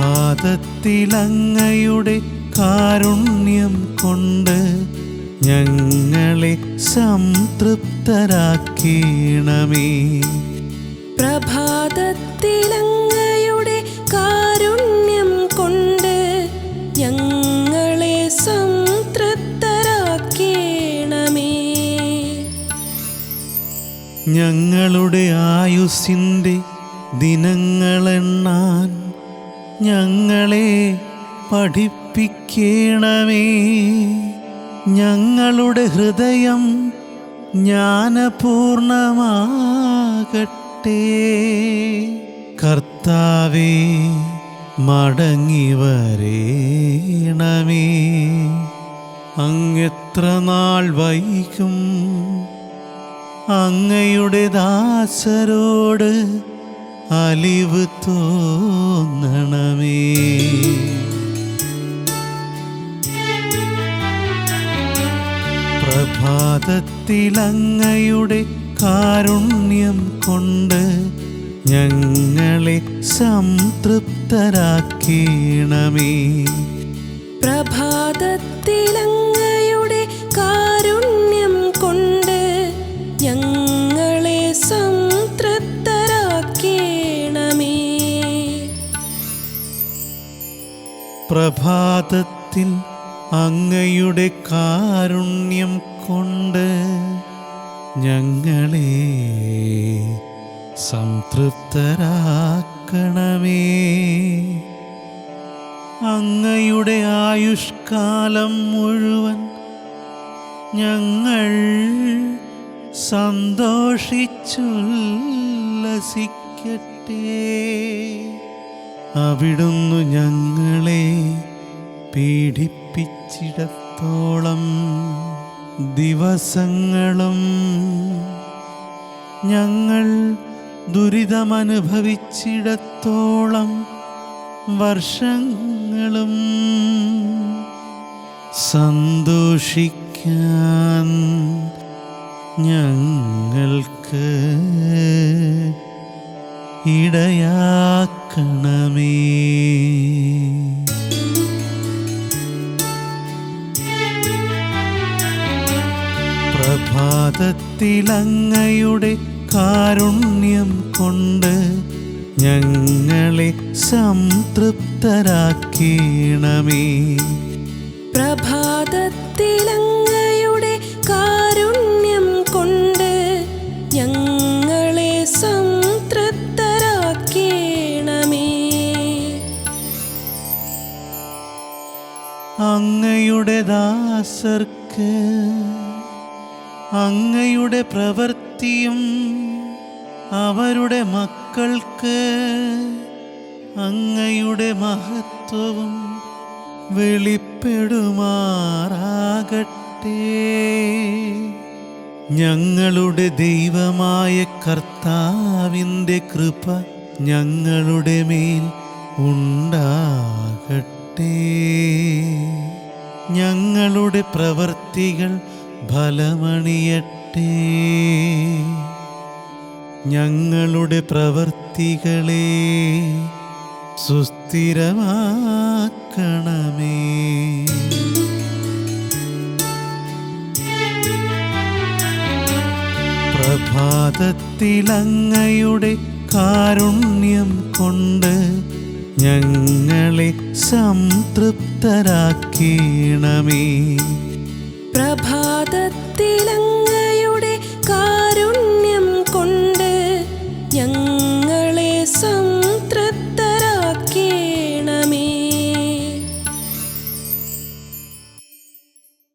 പ്രഭാതത്തിലങ്ങയുടെ കാരുണ്യം കൊണ്ട് ഞങ്ങളെ സംതൃപ്തരാക്കീണമേ. പ്രഭാതത്തിലങ്ങയുടെ കാരുണ്യം കൊണ്ട് ഞങ്ങളെ സംതൃപ്തരാക്കീണമേ. ഞങ്ങളുടെ ആയുസിന്റെ ദിനങ്ങളെണ്ണാൻ ഞങ്ങളെ പഠിപ്പിക്കണമേ. ഞങ്ങളുടെ ഹൃദയം ജ്ഞാനപൂർണമാകട്ടെ. കർത്താവേ മടങ്ങി വരേണമേ. അങ്ങെത്ര നാൾ വൈകും അങ്ങയുടെ ദാസരോട് അലിവ് തോന്നണമേ. പ്രഭാതത്തിലങ്ങയുടെ കാരുണ്യം കൊണ്ട് ഞങ്ങളെ സംതൃപ്തരാക്കീണമേ. പ്രഭാതത്തിലങ്ങയുടെ കാരുണ്യം പ്രഭാതത്തിൽ അങ്ങയുടെ കാരുണ്യം കൊണ്ട് ഞങ്ങളെ സംതൃപ്തരാക്കണമേ. അങ്ങയുടെ ആയുഷ്കാലം മുഴുവൻ ഞങ്ങൾ സന്തോഷിച്ചുല്ലസിക്കട്ടെ. അവിടുന്ന് ഞങ്ങളെ പീഡിപ്പിച്ചിടത്തോളം ദിവസങ്ങളും ഞങ്ങൾ ദുരിതമനുഭവിച്ചിടത്തോളം വർഷങ്ങളും സന്തോഷിക്കാൻ ഞങ്ങൾക്ക് ഇടയാക്കണമേ. പ്രഭാതത്തിലങ്ങയുടെ കാരുണ്യം കൊണ്ട് ഞങ്ങളെ സംതൃപ്തരാക്കീണമേ. പ്രഭാതത്തിലങ്ങയുടെ അങ്ങയുടെ ദാസർക്ക് അങ്ങയുടെ പ്രവൃത്തിയും അവരുടെ മക്കൾക്ക് അങ്ങയുടെ മഹത്വവും വെളിപ്പെടുമാറാകട്ടെ. ഞങ്ങളുടെ ദൈവമായ കർത്താവിന്റെ കൃപ ഞങ്ങളുടെ മേൽ ഉണ്ടാകട്ടെ. ഞങ്ങളുടെ പ്രവൃത്തികൾ ഫലമണിയട്ടെ. ഞങ്ങളുടെ പ്രവൃത്തികളെ സുസ്ഥിരമാക്കണമേ. പ്രഭാതത്തിലങ്ങയുടെ കാരുണ്യം കൊണ്ട് ഞങ്ങളെ സംതൃപ്തരാക്കീണമേ. പ്രഭാതത്തിലങ്ങയുടെ കാരുണ്യം